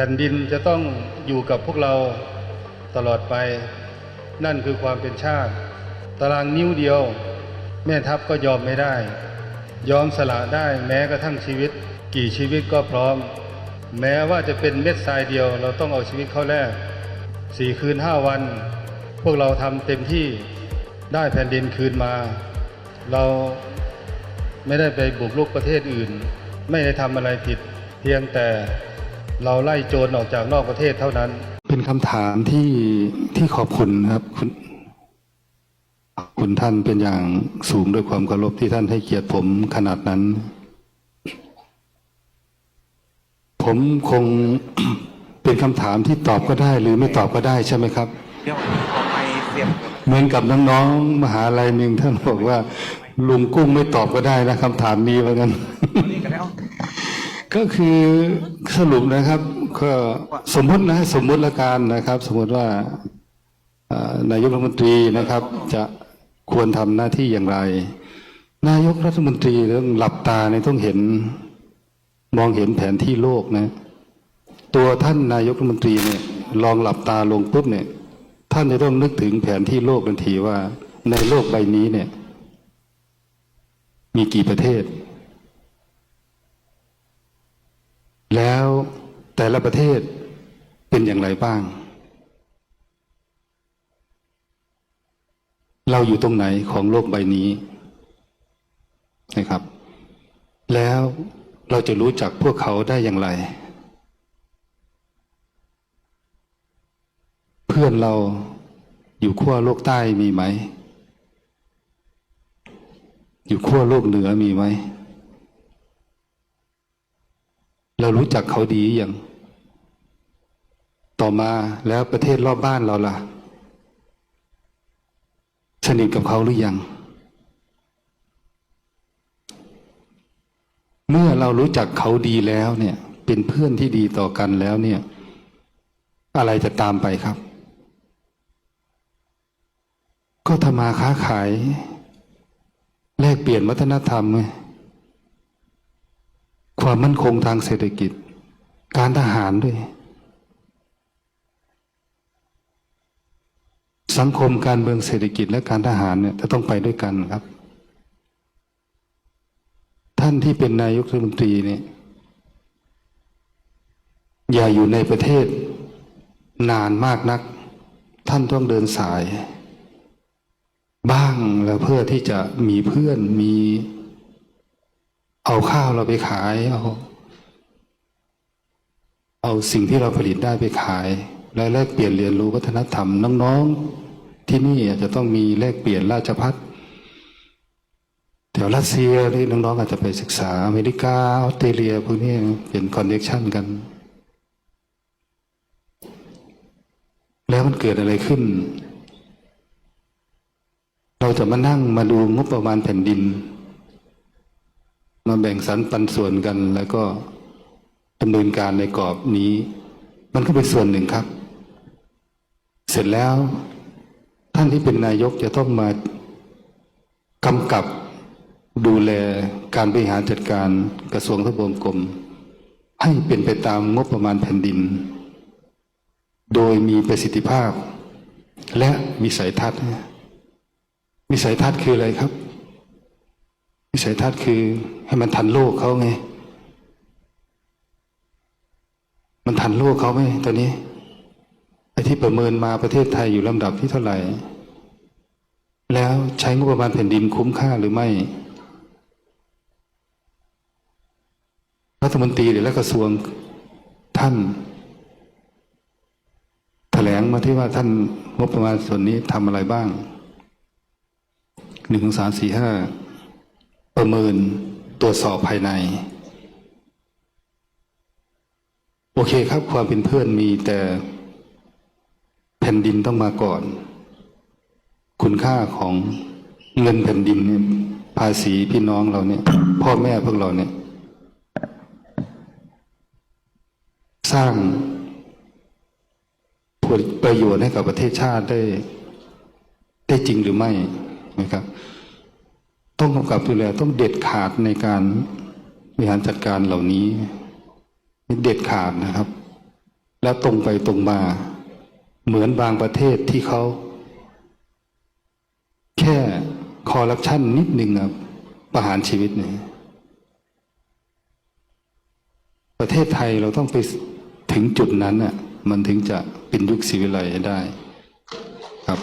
แผ่นดินจะต้องอยู่กับพวกเราตลอดไป นั่นคือความเป็นชาติ ตารางนิ้วเดียว แม่ทัพก็ยอมไม่ได้ ยอมสละได้แม้กระทั่งชีวิต กี่ชีวิตก็พร้อม แม้ว่าจะเป็นเม็ดทรายเดียว เราต้องเอาชีวิตเข้าแลกสี่คืนห้าวัน พวกเราทำเต็มที่ได้แผ่นดินคืนมา เราไม่ได้ไปบุกรุกประเทศอื่น ไม่ได้ทำอะไรผิด เพียงแต่ เราไล่โจรออกจากนอกประเทศเท่านั้น เป็นคำถามที่ที่ขอบคุณครับคุณคุณท่านเป็นอย่างสูงด้วยความเคารพที่ท่านให้เกียรติผมขนาดนั้น ผมคงเป็นคำถามที่ตอบก็ได้หรือไม่ตอบก็ได้ใช่ไหมครับเหมือนกับน้องๆมหาลัยหนึ่งท่านบอกว่า ลุงกุ้งไม่ตอบก็ได้นะคำถามนี้เหมือนกัน ก็คือสรุปนะครับก็สมมตินะสมมติละกันนะครับ สมมติว่าเอ่อนายกรัฐมนตรีนะครับ จะควรทำหน้าที่อย่างไร นายกรัฐมนตรีต้องหลับตาเนี่ยต้องเห็น มองเห็นแผนที่โลกนะ ตัวท่านนายกรัฐมนตรีเนี่ยลองหลับตาลงปุ๊บเนี่ย ท่านจะต้องนึกถึงแผนที่โลกทันทีว่า ในโลกใบนี้เนี่ย มีกี่ประเทศ แล้วแต่ละประเทศเป็นอย่างไรบ้าง เราอยู่ตรงไหนของโลกใบนี้นะครับ แล้วเราจะรู้จักพวกเขาได้อย่างไร เพื่อนเราอยู่ขั้วโลกใต้มีไหม อยู่ขั้วโลกเหนือมีไหม เรารู้จักเขาดีอย่าง ต่อมาแล้วประเทศรอบบ้านเราล่ะ สนิทกับเขาหรือยัง เมื่อเรารู้จักเขาดีแล้วเนี่ย เป็นเพื่อนที่ดีต่อกันแล้วเนี่ย อะไรจะตามไปครับ ก็ทำมาค้าขาย แลกเปลี่ยนวัฒนธรรมไง ความมั่นคงทางเศรษฐกิจ การทหารด้วย สังคมการเมืองเศรษฐกิจและการทหารเนี่ยจะต้องไปด้วยกันครับ ท่านที่เป็นนายกรัฐมนตรีเนี่ยอย่าอยู่ในประเทศนานมากนัก ท่านต้องเดินสาย บ้างแล้วเพื่อที่จะมีเพื่อนมี เอาข้าวเราไปขาย เอา เอาสิ่งที่เราผลิตได้ไปขาย และแลกเปลี่ยนเรียนรู้วัฒนธรรมน้องๆ ที่นี่อาจจะต้องมีแลกเปลี่ยนราชพัฒแถวรัสเซียที่น้องๆอาจจะไปศึกษาอเมริกาออสเตรเลียพวกนี้เป็นคอนเนคชันกัน แล้วมันเกิดอะไรขึ้น เราจะมานั่งมาดูงบประมาณแผ่นดิน มาแบ่งสรรปันส่วนกัน แล้วก็ดำเนินการในกรอบนี้ มันก็เป็นส่วนหนึ่งครับ เสร็จแล้ว ท่านที่เป็นนายกจะต้องมากำกับดูแลการบริหารจัดการกระทรวงทบวงกรมให้เป็นไปตามงบประมาณแผ่นดิน โดยมีประสิทธิภาพ และวิสัยทัศน์ วิสัยทัศน์คืออะไรครับ วิสัยทัศน์คือให้มันทันโลกเขาไง มันทันโลกเขาไหมตอนนี้ไอ้ที่ประเมินมาประเทศไทยอยู่ลำดับที่เท่าไหร่ แล้วใช้งบประมาณแผ่นดินคุ้มค่าหรือไม่รัฐมนตรีหรือกระทรวงท่านแถลงมาที่ว่าท่านงบประมาณส่วนนี้ทำอะไรบ้างหนึ่งสามสี่ห้า ประเมินตรวจสอบภายใน โอเคครับความเป็นเพื่อนมีแต่แผ่นดินต้องมาก่อน คุณค่าของเงินแผ่นดินเนี่ยภาษีพี่น้องเราเนี่ย พ่อแม่พวกเราเนี่ย สร้างผลประโยชน์ให้กับประเทศชาติได้ ได้จริงหรือไม่นะครับ ต้องกำกับดูแลต้องเด็ดขาดในการบริหารจัดการเหล่านี้เด็ดขาดนะครับ แล้วตรงไปตรงมา เหมือนบางประเทศที่เขา แค่คอร์รัปชันนิดนึงครับประหารชีวิตเนี่ยประเทศไทยเราต้องไปถึงจุดนั้นอะมันถึงจะเป็นยุคศิวิไลได้ครับ